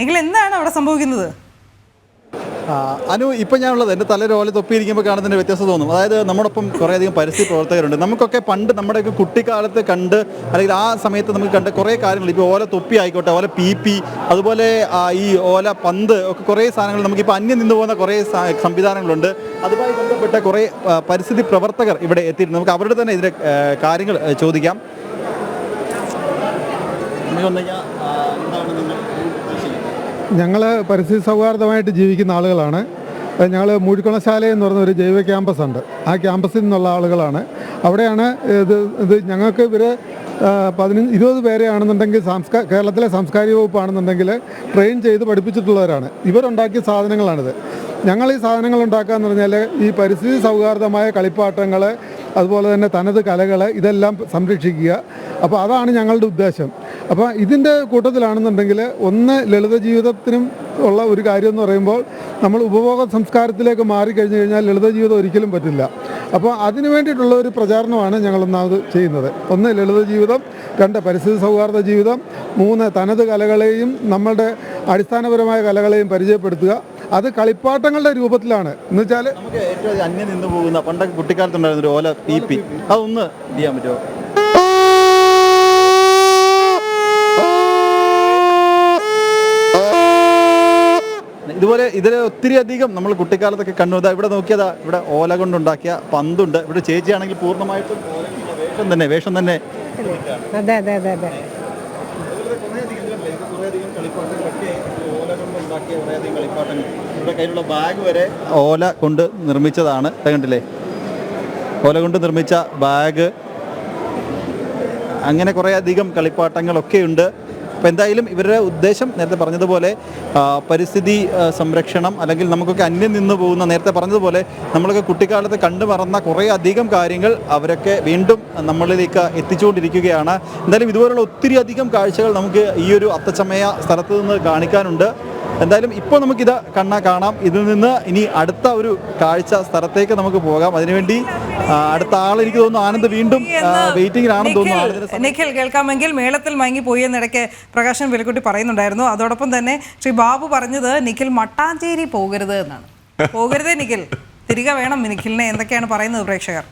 നിങ്ങൾ എന്താണ് അവിടെ സംഭവിക്കുന്നത്? അനു ഇപ്പം ഞാനുള്ളത് എന്റെ തലയിൽ ഓല തൊപ്പിയിരിക്കുമ്പോൾ കാണുന്നതിന്റെ വ്യത്യാസം തോന്നും. അതായത് നമ്മോടൊപ്പം കുറേയധികം പരിസ്ഥിതി പ്രവർത്തകരുണ്ട്. നമുക്കൊക്കെ പണ്ട് നമ്മുടെയൊക്കെ കുട്ടിക്കാലത്ത് കണ്ട് അല്ലെങ്കിൽ ആ സമയത്ത് നമുക്ക് കണ്ട കുറേ കാര്യങ്ങൾ. ഇപ്പോൾ ഓല തൊപ്പി ആയിക്കോട്ടെ ഓല പി പി അതുപോലെ ഈ ഓല പന്ത് ഒക്കെ കുറേ സാധനങ്ങൾ നമുക്കിപ്പോൾ അന്യം നിന്ന് പോകുന്ന കുറേ സംവിധാനങ്ങളുണ്ട്. അതുമായി ബന്ധപ്പെട്ട കുറേ പരിസ്ഥിതി പ്രവർത്തകർ ഇവിടെ എത്തിയിട്ടുണ്ട്. നമുക്ക് അവരുടെ തന്നെ ഇതിന്റെ കാര്യങ്ങൾ ചോദിക്കാം. എന്താണ്? ഞങ്ങൾ പരിസ്ഥിതി സൗഹാർദ്ദമായിട്ട് ജീവിക്കുന്ന ആളുകളാണ്. ഞങ്ങൾ മൂഴിക്കുളശാല എന്ന് പറയുന്ന ഒരു ജൈവ ക്യാമ്പസ് ഉണ്ട്. ആ ക്യാമ്പസിൽ നിന്നുള്ള ആളുകളാണ്. അവിടെയാണ് ഇത് ഇത് ഞങ്ങൾക്ക് ഇവർ പതിനഞ്ച് ഇരുപത് പേരെയാണെന്നുണ്ടെങ്കിൽ സാംസ്കാ കേരളത്തിലെ സാംസ്കാരിക വകുപ്പാണെന്നുണ്ടെങ്കിൽ ട്രെയിൻ ചെയ്ത് പഠിപ്പിച്ചിട്ടുള്ളവരാണ്. ഇവരുണ്ടാക്കിയ സാധനങ്ങളാണിത്. ഞങ്ങൾ ഈ സാധനങ്ങൾ ഉണ്ടാക്കുക എന്ന് പറഞ്ഞാൽ ഈ പരിസ്ഥിതി സൗഹാർദ്ദമായ കളിപ്പാട്ടങ്ങൾ അതുപോലെ തന്നെ തനത് കലകൾ ഇതെല്ലാം സംരക്ഷിക്കുക. അപ്പോൾ അതാണ് ഞങ്ങളുടെ ഉദ്ദേശം. അപ്പോൾ ഇതിന്റെ കൂട്ടത്തിലാണെന്നുണ്ടെങ്കിൽ ഒന്ന് ലളിത ജീവിതത്തിനും ഉള്ള ഒരു കാര്യം എന്ന് പറയുമ്പോൾ നമ്മൾ ഉപഭോഗ സംസ്കാരത്തിലേക്ക് മാറിക്കഴിഞ്ഞു കഴിഞ്ഞാൽ ലളിത ജീവിതം ഒരിക്കലും പറ്റില്ല. അപ്പോൾ അതിന് വേണ്ടിയിട്ടുള്ള ഒരു പ്രചാരണമാണ് ഞങ്ങൾ ഒന്നാമത് ചെയ്യുന്നത്. ഒന്ന് ലളിത ജീവിതം രണ്ട് പരിസ്ഥിതി സൗഹാർദ്ദ ജീവിതം മൂന്ന് തനത് കലകളെയും നമ്മളുടെ അടിസ്ഥാനപരമായ കലകളെയും പരിചയപ്പെടുത്തുക. അത് കളിപ്പാട്ടങ്ങളുടെ രൂപത്തിലാണ്. എന്ന് വെച്ചാൽ നമുക്ക് ഏറ്റവും അന്യം നിന്ന് പോകുന്ന പണ്ടൊക്കെ കുട്ടിക്കാലത്തുണ്ടായിരുന്ന ഒരു ഓല പി പി അതൊന്ന് ചെയ്യാൻ പറ്റുമോ? ഇതുപോലെ ഇതിൽ ഒത്തിരി അധികം നമ്മൾ കുട്ടിക്കാലത്തൊക്കെ കണ്ടു. ഇവിടെ നോക്കിയതാ ഇവിടെ ഓല കൊണ്ടുണ്ടാക്കിയ പന്തുണ്ട്. ഇവിടെ ചേച്ചിയാണെങ്കിൽ പൂർണമായിട്ടും വേഷം തന്നെ വേഷം തന്നെ. അതെ അതെ അതെ അതെ ഇവിടെ കയ്യിലുള്ള ബാഗ് വരെ ഓല കൊണ്ട് നിർമ്മിച്ചതാണ്. കണ്ടില്ലേ? ഓല കൊണ്ട് നിർമ്മിച്ച ബാഗ്. അങ്ങനെ കുറേ അധികം കളിപ്പാട്ടങ്ങളൊക്കെ ഉണ്ട് അപ്പോൾ എന്തായാലും ഇവരുടെ ഉദ്ദേശം നേരത്തെ പറഞ്ഞതുപോലെ പരിസ്ഥിതി സംരക്ഷണം അല്ലെങ്കിൽ നമുക്കൊക്കെ അന്യം നിന്ന് പോകുന്ന നേരത്തെ പറഞ്ഞതുപോലെ നമ്മളൊക്കെ കുട്ടിക്കാലത്ത് കണ്ടു മറന്ന കുറേ അധികം കാര്യങ്ങൾ അവരൊക്കെ വീണ്ടും നമ്മളിലേക്ക് എത്തിച്ചുകൊണ്ടിരിക്കുകയാണ്. എന്തായാലും ഇതുപോലുള്ള ഒത്തിരി അധികം കാഴ്ചകൾ നമുക്ക് ഈ ഒരു അത്തച്ചമയ സ്ഥലത്ത് നിന്ന് കാണിക്കാനുണ്ട്. എന്തായാലും ഇപ്പോൾ നമുക്കിത് കണ്ണ കാണാം. ഇതിൽ നിന്ന് ഇനി അടുത്ത ഒരു കാഴ്ച സ്ഥലത്തേക്ക് നമുക്ക് പോകാം. അതിനുവേണ്ടി അടുത്ത ആൾ എനിക്ക് തോന്നുന്നു ആനന്ദ് വീണ്ടും വെയിറ്റിംഗിലാണെന്ന് തോന്നുന്നു നിഖിൽ കേൾക്കാമെങ്കിൽ മേളത്തിൽ മയങ്ങി പോയി എന്നിടയ്ക്ക് പ്രകാശൻ വെലിക്കുട്ടി പറയുന്നുണ്ടായിരുന്നു. അതോടൊപ്പം തന്നെ ശ്രീ ബാബു പറഞ്ഞത് നിഖിൽ മട്ടാഞ്ചേരി പോകരുത് എന്നാണ്. പോകരുതേ നിഖിൽ. തിരികെ വേണം നിഖിലിനെ എന്തൊക്കെയാണ് പറയുന്നത് പ്രേക്ഷകർ?